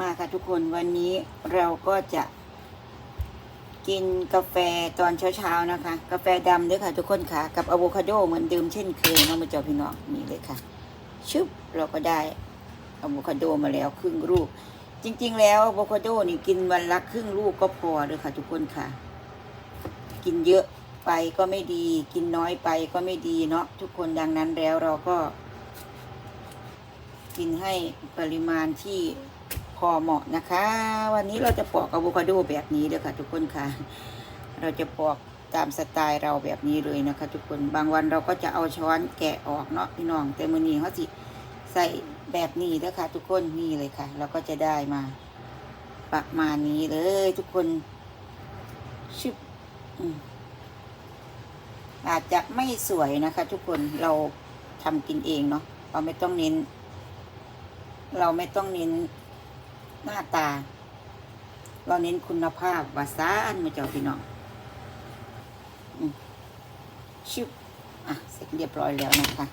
มาค่ะทุกคนวันนี้เราก็จะกินกาแฟตอนเช้าๆนะคะ กาแฟดำด้วยค่ะทุกคนค่ะ กับอะโวคาโดเหมือนเดิมเช่นเคยเนาะมาจอพี่น้องนี่เลยค่ะชึบเราก็ได้อะโวคาโดมาแล้วครึ่งลูก จริง ๆ แล้วอะโวคาโดนี่กินวันละครึ่งลูกก็พอเลยค่ะ ทุกคนค่ะ กินเยอะไปก็ไม่ดี กินน้อยไปก็ไม่ดีเนาะทุกคนดังนั้นแล้วเราก็ กินให้ปริมาณที่ พอเหมาะนะคะ วันนี้เราจะปอกอะโวคาโดแบบนี้เด้อค่ะ ทุกคนค่ะ เราจะปอกตามสไตล์เราแบบนี้เลยนะคะ ทุกคนบางวันเราก็จะเอาช้อนแกะออกเนาะพี่น้องแต่มือนี้เขาสิใส่แบบนี้เด้อค่ะทุกคนนี่เลยค่ะ เราก็จะได้มาประมาณนี้เลยทุกคนชึบอืมอาจจะไม่สวยนะคะ ทุกคนเราทำกินเองเนาะเราไม่ต้องเน้น เราไม่ต้องเน้น หน้าตา เราเน้นคุณภาพวาซานมาเจ้าพี่น้องอชิบอะเสร็จเรียบร้อยแล้วนะคะ